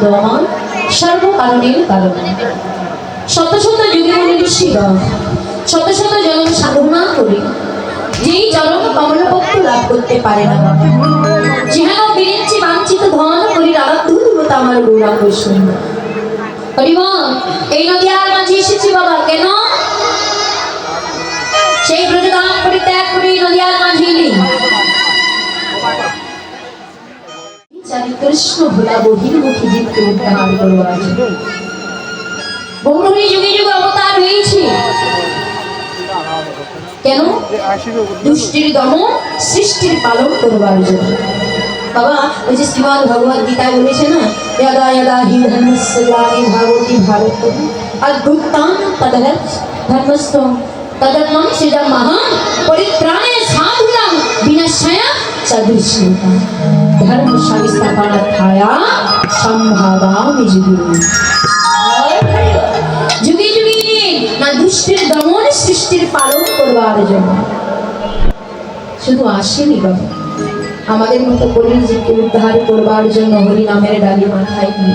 গোবিন্দ আমার সর্বকারণের কারণ। শত শত যুগে মুনি শত শত জনম সাধনা করে। যেই জনম কমলপত্র লাভ করতে পারে না। যেন বিরিঞ্চি বাঞ্ছিত ধন করি দেবতা আমার গৌরাঙ্গ হরিবল, এই নদীয়ার মাঝে এসেছি বাবা, কেন? সেই ব্রজধাম করে চারি কৃষ্ণ ভোলা বহির্মুখী জীবকে উদ্ধার করবার। বহুরূপী যুগে যুগে অবতার হয়েছে। কেন? দুষ্টির দমন, সৃষ্টির পালন করবার জন্য। বাবা, ওই যে শ্রীমান ভগবত গীতায় বলেছে না যদা যদা হি ধর্মস্বামী ভাগবতী ভারত অদ্ভুতান তদরথ ধর্মস্থ তদত্মম মানে সৃজা মহা পরিত্রাণে আমাদের মতো উদ্ধার করবার জন্য হরি নামের ডালি মাথায় নিয়ে।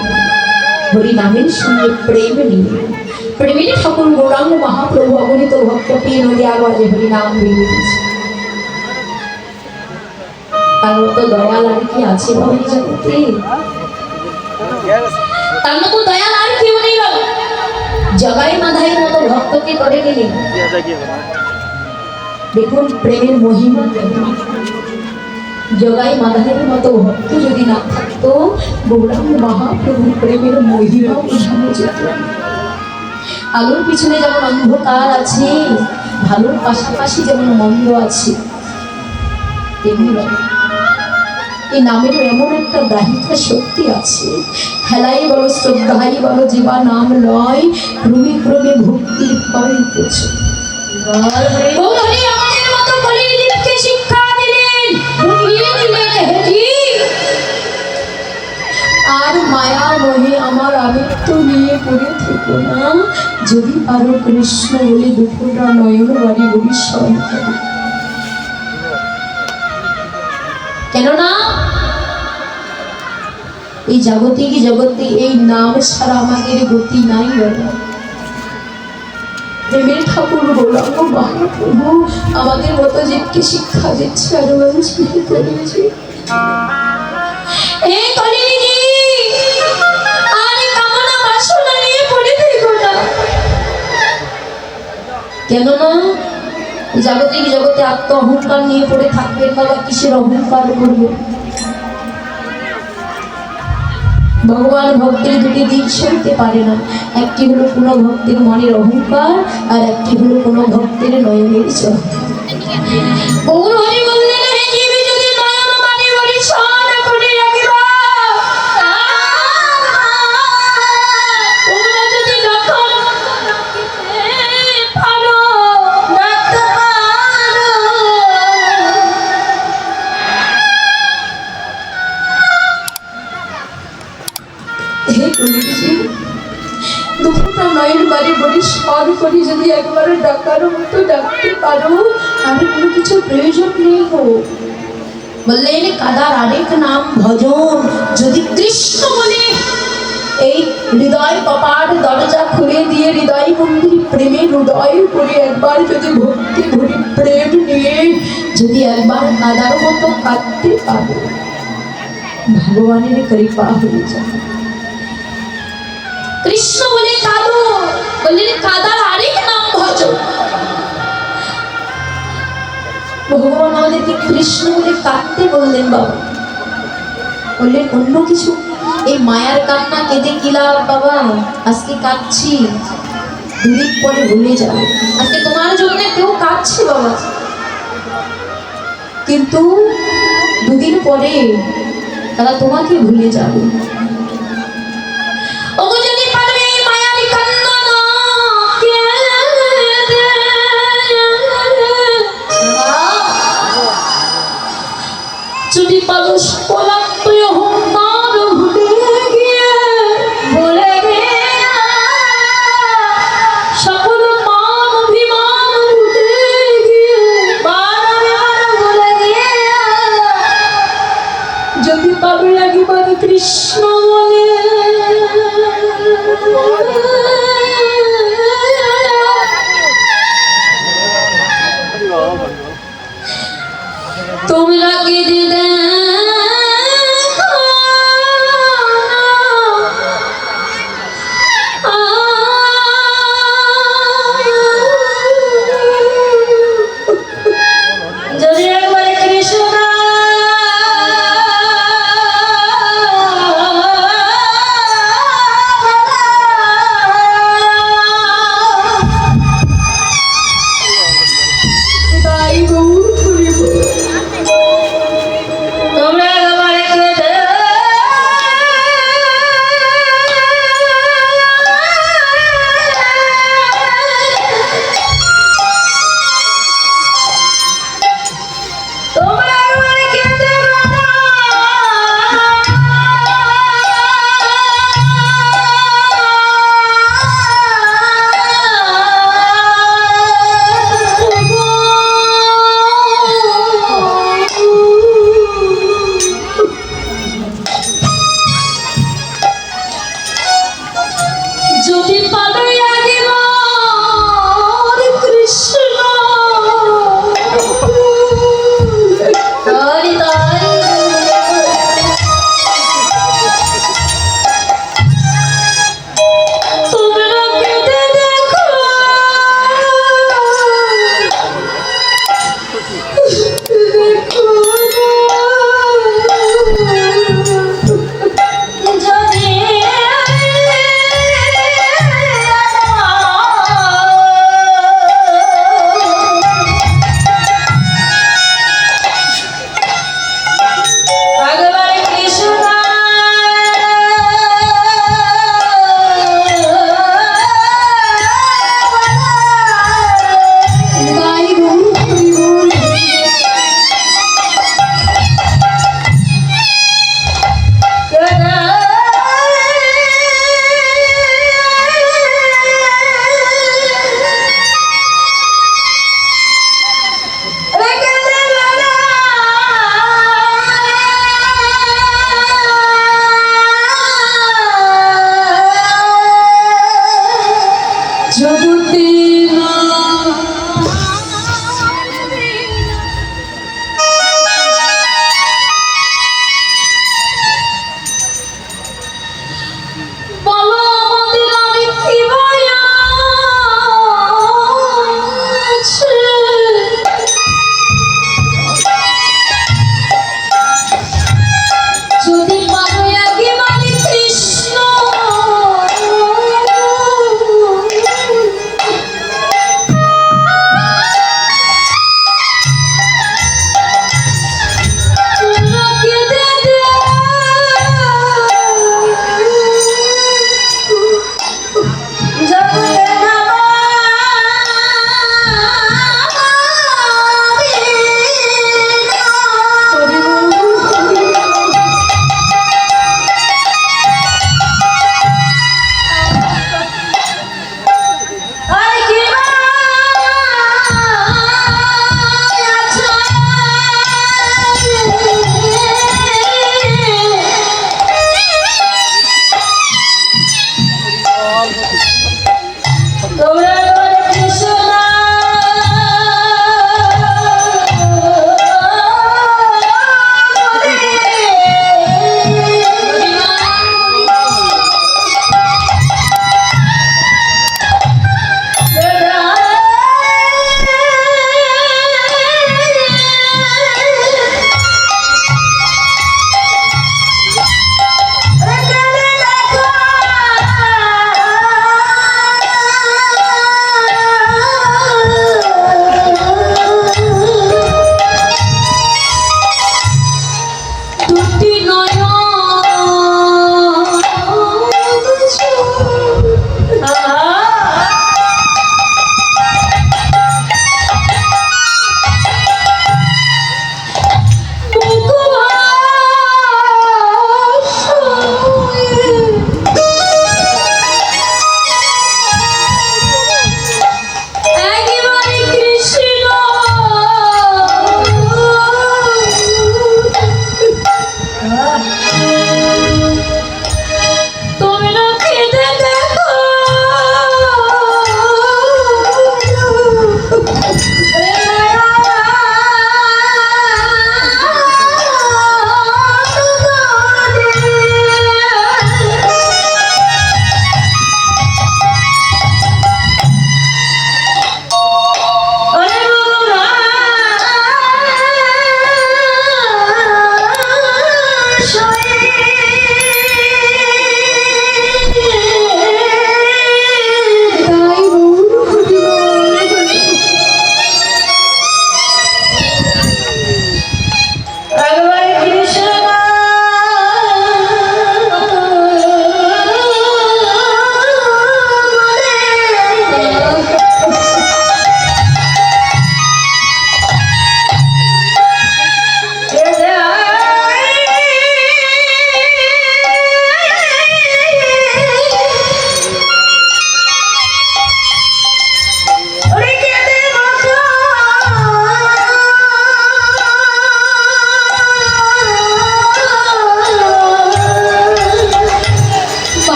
হরি নামের সঙ্গে প্রেম নিয়ে। প্রেমিনী সকল গৌরাঙ্গ মহাপ্রভু অগণিত ভক্তকে নদী আগে হরি নাম বেরিয়েছে। তার মতো দয়াল আর আছে বাবা এই তার মতো দয়াল জগাই মাধাই মতো ভক্তকে করে দেখুন প্রেমের মহিমা জগাই মাধাইয়ের মতো ভক্ত যদি না থাকতো, গৌরাঙ্গ মহাপ্রভু প্রেমের মহিমা আলোর পিছনে যেমন অন্ধকার আছে, ভালোর পাশাপাশি যেমন মন্দ আছে, তেমনি এই নামেরও এমন একটা শক্তি আছে। হেলাই বড় শ্রদ্ধাই জীবা নাম লয়, ক্রমে ক্রমে আর মায়া মোহে আমার আমিত্ব নিয়ে পড়ে থেকো না। যদি পারো কৃষ্ণ বলে দুপুরা নয়ন বাড়ি বলি করো। কেননা এই জাগতিক জগতে এই নাম ছাড়া আমাদের গতি নাই প্রেমের ঠাকুর গৌরাঙ্গ মহাপ্রভু আমাদের মতো জীবকে শিক্ষা দিচ্ছে আর বলছে করেছে। কেননা জাগতিক জগতে আত্ম অহংকার নিয়ে পড়ে থাকবেন বাবা কিসের অহংকার করবে ভগবান ভক্তের দুটি দিক সইতে পারে না। একটি হলো কোনো ভক্তের মনের অহংকার, আর একটি হলো কোনো ভক্তের নয়নের চোখ গৌর আর কোনো কিছু প্রয়োজন নেই গো বললেন কাদার আরেক নাম ভজন যদি কৃষ্ণ বলে এই হৃদয় কপাট দরজা খুলে দিয়ে হৃদয় মন্দির প্রেমে হৃদয় করে একবার যদি ভক্তি ভরে প্রেম নিয়ে যদি একবার কাদার মতো কাঁদতে পারো ভগবানের কৃপা হয়ে যাবে কৃষ্ণ বলে কাঁদো বললেন কাদার ভগবান আমাদেরকে কৃষ্ণ বলে কাঁদতে বললেন বাবা। বললেন, অন্য কিছু? এই মায়ার কান্না কেঁদে কি লাভ বাবা? আজকে কাঁদছি। দুদিন পরে ভুলে যাবে। আজকে তোমার জন্য কেউ কাঁদছে বাবা। কিন্তু দুদিন পরে তারা তোমাকে ভুলে যাবে।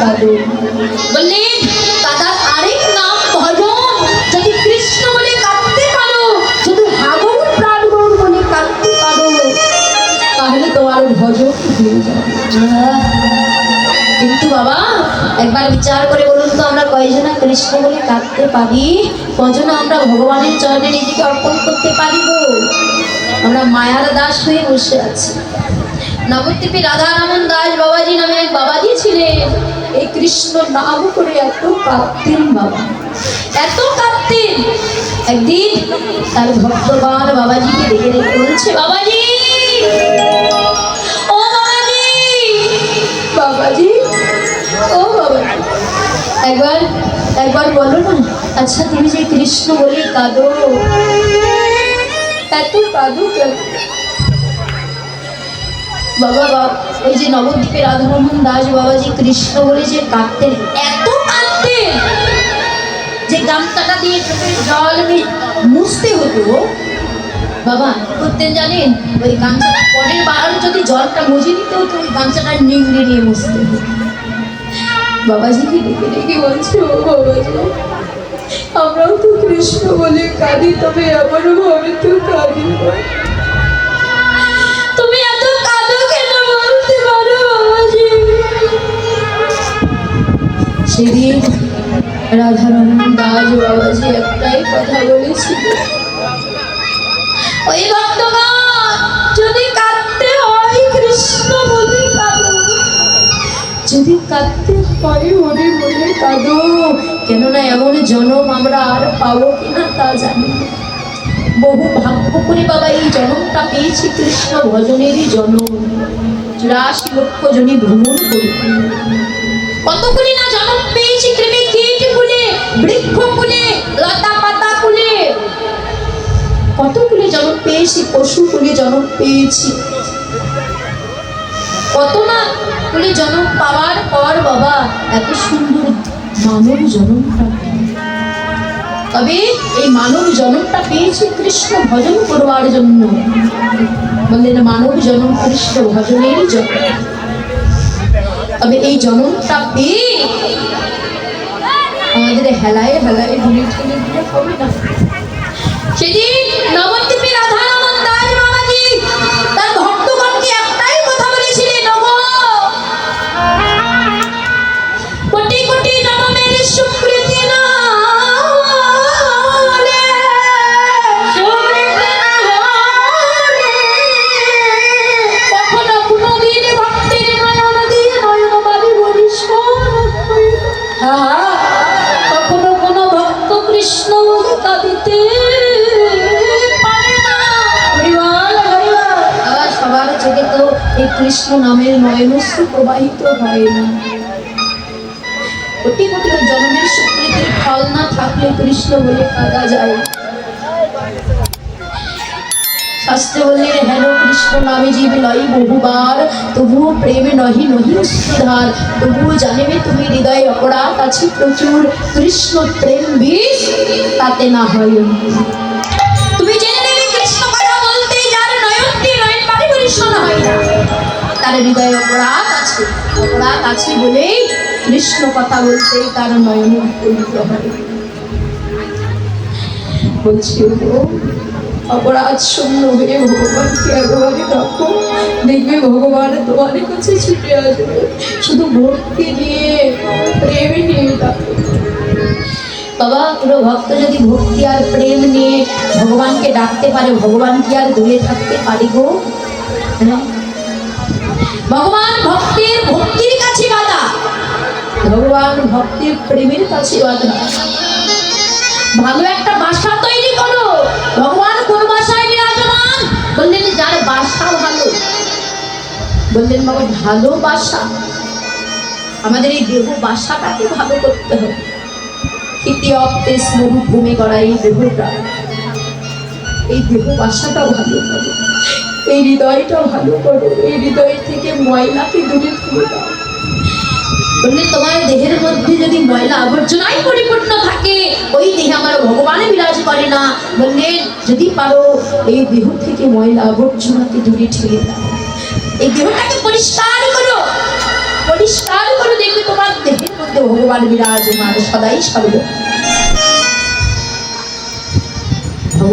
বলে বললেন কাদার আরেক নাম ভজন, যদি কৃষ্ণ বলে কাঁদতে পারো, যদি হাগর প্রাণ বলে কাঁদতে পারো, তাহলে তোমার ভজন হয়ে কিন্তু বাবা, একবার বিচার করে বলুন তো আমরা কয়জনা কৃষ্ণ বলে কাঁদতে পারি? কজনা আমরা ভগবানের চরণে নিজেকে অর্পণ করতে পারিব আমরা মায়ার দাস হয়ে বসে আছি। নবদ্বীপে রাধারামন দাস বাবাজি নামে এক বাবাজি ছিলেন। এই কৃষ্ণ নাম করে এত কাঁদতেন বাবা। এত কাঁদতেন। একদিন তার ভক্তবান বাবাজিকে ডেকে ডেকে বলছে, বাবাজি! ও বাবাজি! ও বাবাজি! একবার একবার বলো আচ্ছা যে কৃষ্ণ বলে এত বাবা বাবা ওই যে নবদ্বীপের রাধারমন দাস বাবাজি কৃষ্ণ বলে যে কাঁদতেন, এত কাঁদতেন যে গামছাটা দিয়ে চোখের জল মুছতে হতো। বাবা, কি করতেন জানেন? ওই গামছাটা পরের বার যদি জলটা মুছে নিতে হতো, ওই গামছাটা নিংড়ে নিয়ে মুছতে হতো। বাবাজিকে ডেকে ডেকে বলছে ও বাবাজি আমরাও তো কৃষ্ণ বলে কাঁদি, তবে এমনও ভাবে তো কাঁদি। সেদিন রাধারমন দাস বাবাজি একটাই কথা বলেছিল ওই যদি কাঁদতে হয় কৃষ্ণ বলে কাঁদো। যদি কাঁদতে হয় মনে মনে কাঁদো, কেননা এমন জনম আমরা আর পাবো কিনা তা জানি বহু ভাগ্য করে বাবা এই জনমটা পেয়েছি কৃষ্ণ ভজনেরই জনম। চুরাশি লক্ষ জনী ভ্রমণ করি। কতগুলি না জনম জনম পেয়েছি পশু ফুলে জনম পেয়েছি। কত না বলে জনম পাওয়ার পর বাবা, এত সুন্দর মানব পেলাম। তবে এই মানব জনমটা পেয়েছে কৃষ্ণ ভজন করবার জন্য। বললেন, মানব জনম কৃষ্ণ ভজনের জন্য তবে এই জনমটা পেয়ে আমাদের হেলায় হেলায় ঘুরে ঠেলে দিলে হবে না। সেদিন নবদ্বীপে কৃষ্ণ নামের নয়নস্রু প্রবাহিত হয় না। কোটি কোটি জন্মের সুকৃতির ফল না থাকলে কৃষ্ণ বলে কাঁদা যায়। শাস্ত্রে বললেন হেন কৃষ্ণ নামে জীব লই বহুবার, তবুও প্রেমে নহি নহি সুধার তবুও জানিবে তুমি হৃদয়ে অপরাধ আছে প্রচুর। কৃষ্ণ প্রেম বিষ তাতে না হয়। তার হৃদয়ে অপরাধ আছে। অপরাধ আছে বলেই কৃষ্ণ কথা বলতেই তার নয়ন বলছি অপরাধ শূন্য হয়ে ভগবানকে একবারে ডাকো দেখবে ভগবান কাছে ছুটে আসবে। শুধু ভক্তি নিয়ে, প্রেম নিয়ে বাবা পুরো ভক্ত যদি ভক্তি আর প্রেম নিয়ে ভগবানকে ডাকতে পারে, ভগবান কি আর দূরে থাকতে পারি গো? হ্যাঁ? ভগবান ভক্তির ভক্তির কাছে বাধা। ভগবান ভক্তির প্রেমের কাছে বাধা। ভালো একটা বাসা তৈরি করো। ভগবান কোন বাসায় বিরাজমান? বললেন, যার বাসা ভালো। বললেন, বাবা, ভালো বাসা। আমাদের এই দেহ বাসাটাকে ভালো করতে হবে। ইতি অপ্তে স্মরু ভূমি করা এই দেহটা। এই দেহ বাসাটা ভালো করো এই হৃদয়টা ভালো করো। এই হৃদয় থেকে ময়লাকে দূরে তুলে দাও। বললে, তোমার দেহের মধ্যে যদি ময়লা আবর্জনায় পরিপূর্ণ থাকে, ওই দেহে আমার ভগবানে বিরাজ করে না। বললেন যদি পারো, এই দেহ থেকে ময়লা আবর্জনাকে দূরে ঠেলে দাও। এই দেহটাকে পরিষ্কার করো। পরিষ্কার করে, দেখবে তোমার দেহের মধ্যে ভগবান বিরাজমান, সদাই সর্ব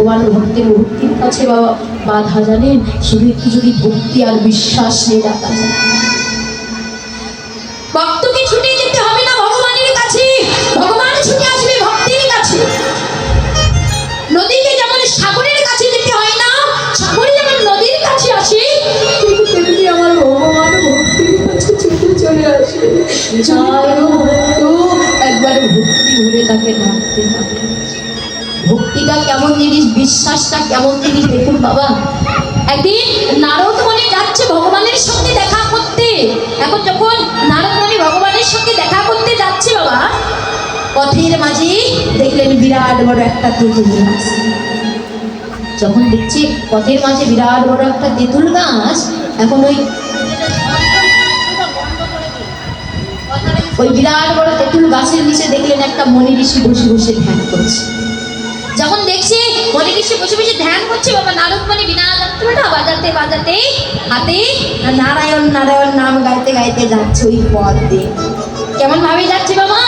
ভগবান ভক্তির ভক্তির কাছে বাবা বাধা জানেন? শুধু একটু যদি ভক্তি আর বিশ্বাস নিয়ে ডাকা যায়। ভক্তকে ছুটে যেতে হবে না ভগবানের কাছে। ভগবান ছুটে আসবে ভক্তির কাছে। নদীকে যেমন সাগরের কাছে যেতে হয় না সাগরে যেমন নদীর কাছে আসে তেমনি আমার ভগবান ভক্তির কাছে ছুটে চলে আসে। একবার ভক্তি ভরে তাকে ডাকতে হবে। ভক্তিটা কেমন জিনিস, বিশ্বাসটা কেমন জিনিস, দেখুন বাবা। একদিন নারদ মনে যাচ্ছে ভগবানের সঙ্গে দেখা করতে। এখন যখন নারদ মনে ভগবানের সঙ্গে দেখা করতে যাচ্ছে বাবা, পথের মাঝে দেখলেন বিরাট বড় একটা তেঁতুল গাছ। যখন দেখছি পথের মাঝে বিরাট বড় একটা তেঁতুল গাছ, এখন ওই ওই বিরাট বড় তেঁতুল গাছের নিচে দেখলেন একটা মনি ঋষি বসে বসে ধ্যান করছে। ঋষি বসে বসে ধ্যান করছে বাবা নারদ মানে বিনা যন্ত্রটা বাজাতে বাজাতে হাতে নারায়ণ নারায়ণ নাম গাইতে গাইতে যাচ্ছে ওই পথ। দিয়ে কেমন ভাবে যাচ্ছে বাবা?